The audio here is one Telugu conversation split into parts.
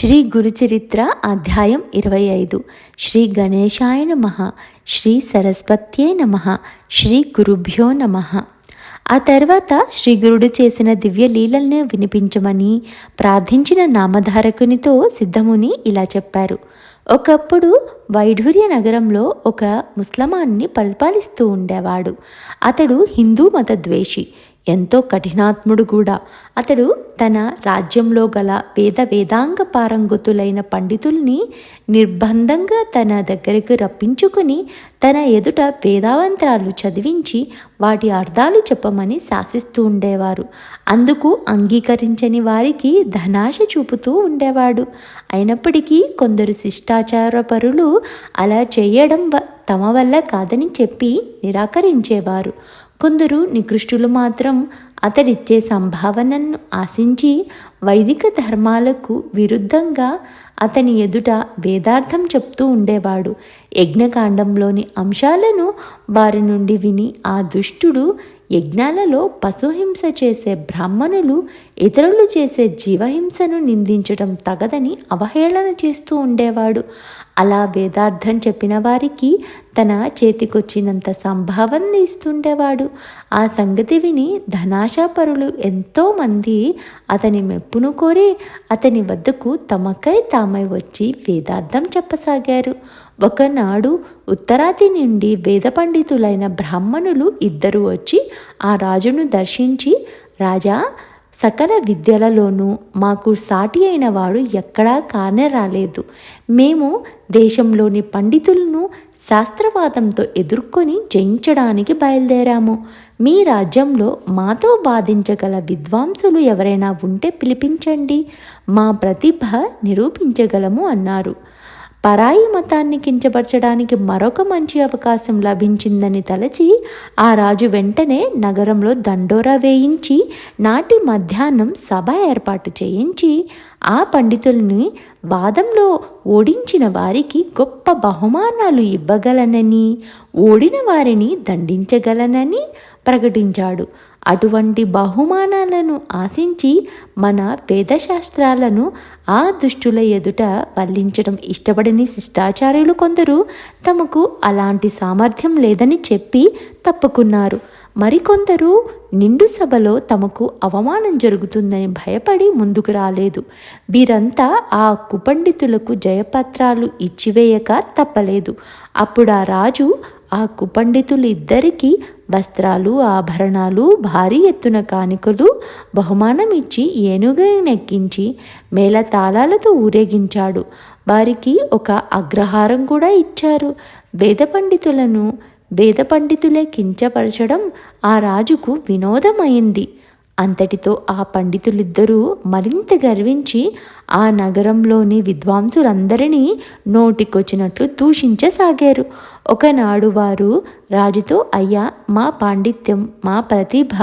శ్రీ గురుచరిత్ర అధ్యాయం ఇరవై ఐదు. శ్రీ గణేశాయ నమ. శ్రీ సరస్వత్యే నమ. శ్రీ గురుభ్యో నమ. ఆ తర్వాత శ్రీ గురుడు చేసిన దివ్య లీలల్ని వినిపించమని ప్రార్థించిన నామధారకునితో సిద్ధముని ఇలా చెప్పారు. ఒకప్పుడు వైఢూర్య నగరంలో ఒక ముస్లమాన్ని పరిపాలిస్తూ ఉండేవాడు. అతడు హిందూ మత ద్వేషి. ఎంతో కఠినాత్ముడు కూడా. అతడు తన రాజ్యంలో గల వేద వేదాంగ పారంగతులైన పండితుల్ని నిర్బంధంగా తన దగ్గరకు రప్పించుకుని తన ఎదుట వేదావంతరాలు చదివించి వాటి అర్థాలు చెప్పమని శాసిస్తూ ఉండేవారు. అందుకు అంగీకరించని వారికి ధనాశ చూపుతూ ఉండేవాడు. అయినప్పటికీ కొందరు శిష్టాచార పరులు అలా చేయడం తమ వల్ల కాదని చెప్పి నిరాకరించేవారు. కొందరు నికృష్టులు మాత్రం అతడిచ్చే సంభావనను ఆశించి వైదిక ధర్మాలకు విరుద్ధంగా అతని ఎదుట వేదార్థం చెప్తూ ఉండేవాడు. యజ్ఞకాండంలోని అంశాలను వారి నుండి విని ఆ దుష్టుడు యజ్ఞాలలో పశుహింస చేసే బ్రాహ్మణులు ఇతరులు చేసే జీవహింసను నిందించడం తగదని అవహేళన చేస్తూ ఉండేవాడు. అలా వేదార్థం చెప్పిన వారికి తన చేతికొచ్చినంత సంభావన ఇస్తుండేవాడు. ఆ సంగతి విని ధనాశాపరులు ఎంతోమంది అతని మెప్పును కోరి అతని వద్దకు తమకై తామై వచ్చి వేదార్థం చెప్పసాగారు. ఒకనాడు ఉత్తరాది నుండి వేద పండితులైన బ్రాహ్మణులు ఇద్దరు వచ్చి ఆ రాజును దర్శించి రాజా సకల విద్యలలోనూ మాకు సాటి అయిన వాడు ఎక్కడా కానే రాలేదు. మేము దేశంలోని పండితులను శాస్త్రవాదంతో ఎదుర్కొని జయించడానికి బయలుదేరాము. మీ రాజ్యంలో మాతో బాధించగల విద్వాంసులు ఎవరైనా ఉంటే పిలిపించండి. మా ప్రతిభ నిరూపించగలము అన్నారు. పరాయి మతాన్ని కించపరచడానికి మరొక మంచి అవకాశం లభించిందని తలచి ఆ రాజు వెంటనే నగరంలో దండోరా వేయించి నాటి మధ్యాహ్నం సభ ఏర్పాటు చేయించి ఆ పండితుల్ని వాదంలో ఓడించిన వారికి గొప్ప బహుమానాలు ఇవ్వగలనని ఓడిన వారిని దండించగలనని ప్రకటించాడు. అటువంటి బహుమానాలను ఆశించి మన వేదశాస్త్రాలను ఆ దుష్టుల ఎదుట వల్లించడం ఇష్టపడని శిష్టాచార్యులు కొందరు తమకు అలాంటి సామర్థ్యం లేదని చెప్పి తప్పుకున్నారు. మరికొందరు నిండు సభలో తమకు అవమానం జరుగుతుందని భయపడి ముందుకు రాలేదు. వీరంతా ఆ కుపండితులకు జయపత్రాలు ఇచ్చివేయక తప్పలేదు. అప్పుడు ఆ రాజు ఆ కుపండితులు ఇద్దరికీ వస్త్రాలు ఆభరణాలు భారీ ఎత్తున కానుకలు బహుమానం ఇచ్చి ఏనుగనెక్కించి మేళతాళాలతో ఊరేగించాడు. వారికి ఒక అగ్రహారం కూడా ఇచ్చారు. వేద పండితులను వేద పండితులే కించపరచడం ఆ రాజుకు వినోదమైంది. అంతటితో ఆ పండితులిద్దరూ మరింత గర్వించి ఆ నగరంలోని విద్వాంసులందరినీ నోటికొచ్చినట్లు దూషించసాగారు. ఒకనాడు వారు రాజుతో అయ్యా మా పాండిత్యం మా ప్రతిభ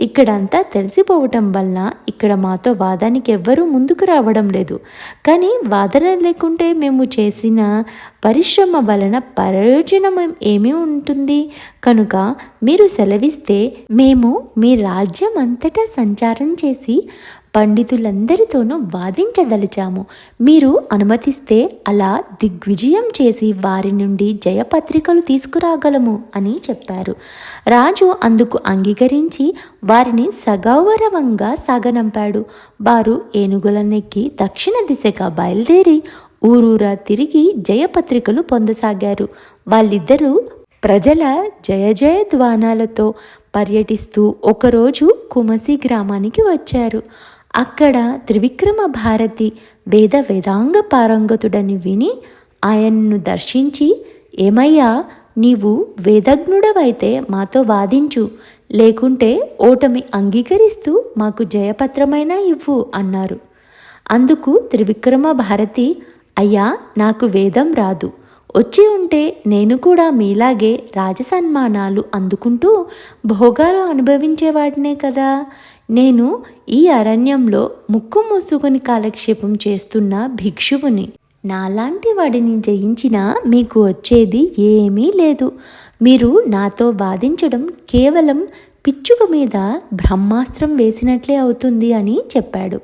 ఇక్కడంతా తెలిసిపోవటం వల్ల ఇక్కడ మాతో వాదానికి ఎవ్వరూ ముందుకు రావడం లేదు. కానీ వాదన లేకుంటే మేము చేసిన పరిశ్రమ వలన ప్రయోజనం ఏమి ఉంటుంది? కనుక మీరు సెలవిస్తే మేము మీ రాజ్యం అంతటా సంచారం చేసి పండితులందరితోనూ వాదించదలిచాము. మీరు అనుమతిస్తే అలా దిగ్విజయం చేసి వారి నుండి జయపత్రికలు తీసుకురాగలము అని చెప్పారు. రాజు అందుకు అంగీకరించి వారిని సగౌరవంగా సాగనంపాడు. వారు ఏనుగులనెక్కి దక్షిణ దిశగా బయలుదేరి ఊరూరా తిరిగి జయపత్రికలు పొందసాగారు. వాళ్ళిద్దరూ ప్రజల జయ జయ ధ్వానాలతో పర్యటిస్తూ ఒకరోజు కుమసి గ్రామానికి వచ్చారు. అక్కడ త్రివిక్రమ భారతి వేద వేదాంగ పారంగతుడని విని ఆయన్ను దర్శించి ఏమయ్యా నీవు వేదజ్ఞుడవైతే మాతో వాదించు లేకుంటే ఓటమి అంగీకరిస్తూ మాకు జయపత్రమైనా ఇవ్వు అన్నారు. అందుకు త్రివిక్రమ భారతి అయ్యా నాకు వేదం రాదు. వచ్చి ఉంటే నేను కూడా మీలాగే రాజసన్మానాలు అందుకుంటూ భోగాలు అనుభవించేవాడినే కదా. నేను ఈ అరణ్యంలో ముక్కు మూసుకొని కాలక్షేపం చేస్తున్న భిక్షువుని. నాలాంటి వాడిని జయించినా మీకు వచ్చేది ఏమీ లేదు. మీరు నాతో వాదించడం కేవలం పిచ్చుక మీద బ్రహ్మాస్త్రం వేసినట్లే అవుతుంది అని చెప్పాడు.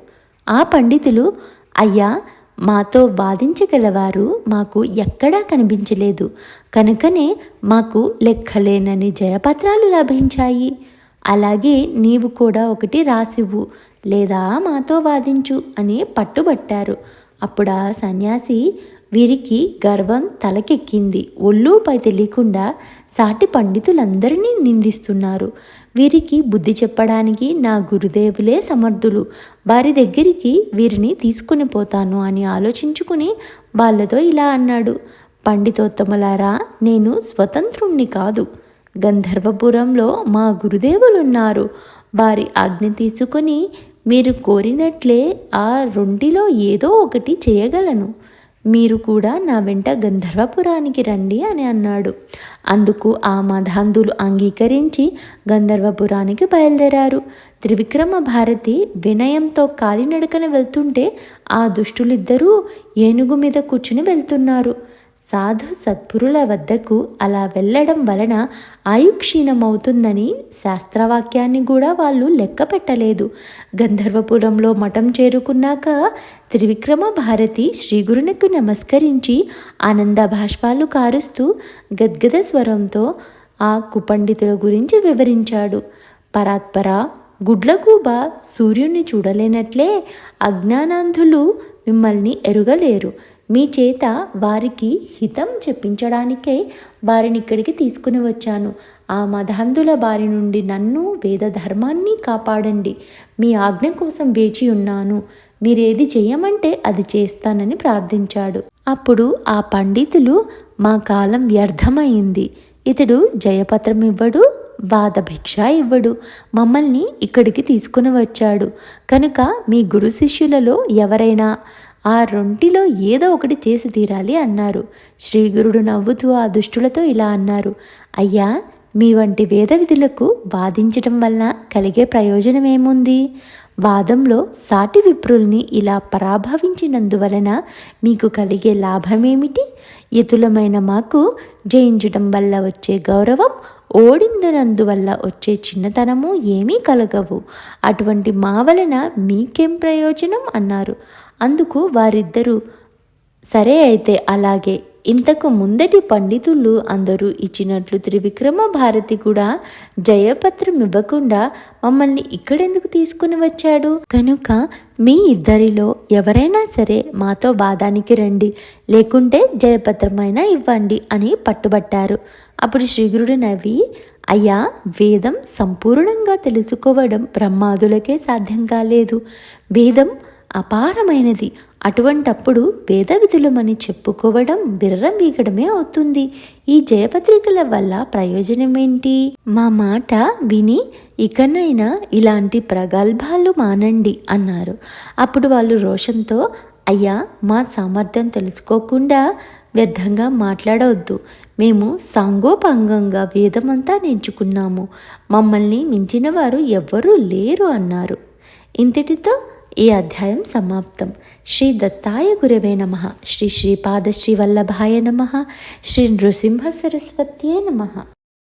ఆ పండితులు అయ్యా మాతో వాదించగలవారు మాకు ఎక్కడా కనిపించలేదు. కనుకనే మాకు లెక్కలేనని జయపత్రాలు లభించాయి. అలాగే నీవు కూడా ఒకటి రాసివ్వు లేదా మాతో వాదించు అని పట్టుబట్టారు. అప్పుడు ఆ సన్యాసి వీరికి గర్వం తలకెక్కింది. ఒళ్ళూపై తెలియకుండా సాటి పండితులందరినీ నిందిస్తున్నారు. వీరికి బుద్ధి చెప్పడానికి నా గురుదేవులే సమర్థులు. వారి దగ్గరికి వీరిని తీసుకుని పోతాను అని ఆలోచించుకుని వాళ్ళతో ఇలా అన్నాడు. పండితోత్తములారా నేను స్వతంత్రుణ్ణి కాదు. గంధర్వపురంలో మా గురుదేవులున్నారు. వారి ఆజ్ఞ తీసుకొని మీరు కోరినట్లే ఆ రెండిలో ఏదో ఒకటి చేయగలను. మీరు కూడా నా వెంట గంధర్వపురానికి రండి అని అన్నాడు. అందుకు ఆ మధాంధులు అంగీకరించి గంధర్వపురానికి బయలుదేరారు. త్రివిక్రమ భారతి వినయంతో కాలినడకన వెళ్తుంటే ఆ దుష్టులిద్దరూ ఏనుగు మీద కూర్చుని వెళ్తున్నారు. సాధు సత్పురుల వద్దకు అలా వెళ్ళడం వలన ఆయుక్షీణమవుతుందని శాస్త్రవాక్యాన్ని కూడా వాళ్ళు లెక్క పెట్టలేదు గంధర్వపురంలో మఠం చేరుకున్నాక త్రివిక్రమ భారతి శ్రీగురునికి నమస్కరించి ఆనంద భాష్పాలు కారుస్తూ గద్గద స్వరంతో ఆ కుపండితుల గురించి వివరించాడు. పరాత్పర గుడ్లగూబ సూర్యుని చూడలేనట్లే అజ్ఞానాంధులు మిమ్మల్ని ఎరుగలేరు. మీ చేత వారికి హితం చెప్పించడానికే వారిని ఇక్కడికి తీసుకుని వచ్చాను. ఆ మధాంధుల బారి నుండి నన్ను వేద ధర్మాన్ని కాపాడండి. మీ ఆజ్ఞ కోసం వేచి ఉన్నాను. మీరేది చేయమంటే అది చేస్తానని ప్రార్థించాడు. అప్పుడు ఆ పండితులు మా కాలం వ్యర్థమైంది. ఇతడు జయపత్రం ఇవ్వడు వాదభిక్ష ఇవ్వడు మమ్మల్ని ఇక్కడికి తీసుకుని వచ్చాడు. కనుక మీ గురు శిష్యులలో ఎవరైనా ఆ రొంటిలో ఏదో ఒకటి చేసి తీరాలి అన్నారు. శ్రీగురుడు నవ్వుతూ ఆ దుష్టులతో ఇలా అన్నారు. అయ్యా మీ వంటి వేద విధులకు వాదించటం వలన కలిగే ప్రయోజనం ఏముంది వాదంలో సాటి విప్రుల్ని ఇలా పరాభవించినందువలన మీకు కలిగే లాభమేమిటి? ఎతులమైన మాకు జయించటం వల్ల వచ్చే గౌరవం ఓడిందనందువల్ల వచ్చే చిన్నతనము ఏమీ కలగవు. అటువంటి మా వలన మీకేం ప్రయోజనం? అన్నారు. అందుకు వారిద్దరూ సరే అయితే అలాగే ఇంతకు ముందటి పండితులు అందరూ ఇచ్చినట్లు త్రివిక్రమ భారతి కూడా జయపత్రం ఇవ్వకుండా మమ్మల్ని ఇక్కడెందుకు తీసుకుని వచ్చాడు? కనుక మీ ఇద్దరిలో ఎవరైనా సరే మాతో బాధానికి రండి లేకుంటే జయపత్రమైనా ఇవ్వండి అని పట్టుబట్టారు. అప్పుడు శ్రీగురుడు నవ్వి అయ్యా వేదం సంపూర్ణంగా తెలుసుకోవడం బ్రహ్మాదులకే సాధ్యం కాలేదు. వేదం అపారమైనది. అటువంటప్పుడు వేద విధులమని చెప్పుకోవడం బిర్రం వీగడమే అవుతుంది. ఈ జయపత్రికల వల్ల ప్రయోజనం ఏంటి మా మాట విని ఇకనైనా ఇలాంటి ప్రగల్భాలు మానండి అన్నారు. అప్పుడు వాళ్ళు రోషంతో అయ్యా మా సామర్థ్యం తెలుసుకోకుండా వ్యర్థంగా మాట్లాడవద్దు మేము సాంగోపాంగంగా వేదమంతా నేర్చుకున్నాము. మమ్మల్ని మించిన వారు ఎవ్వరూ లేరు అన్నారు. ఇంతటితో ఈ అధ్యాయం సమాప్తం. శ్రీ దత్తాయ గురవే నమ. శ్రీ శ్రీపాద శ్రీ వల్లభాయ నమ. శ్రీ నృసింహ సరస్వత్యే నమ.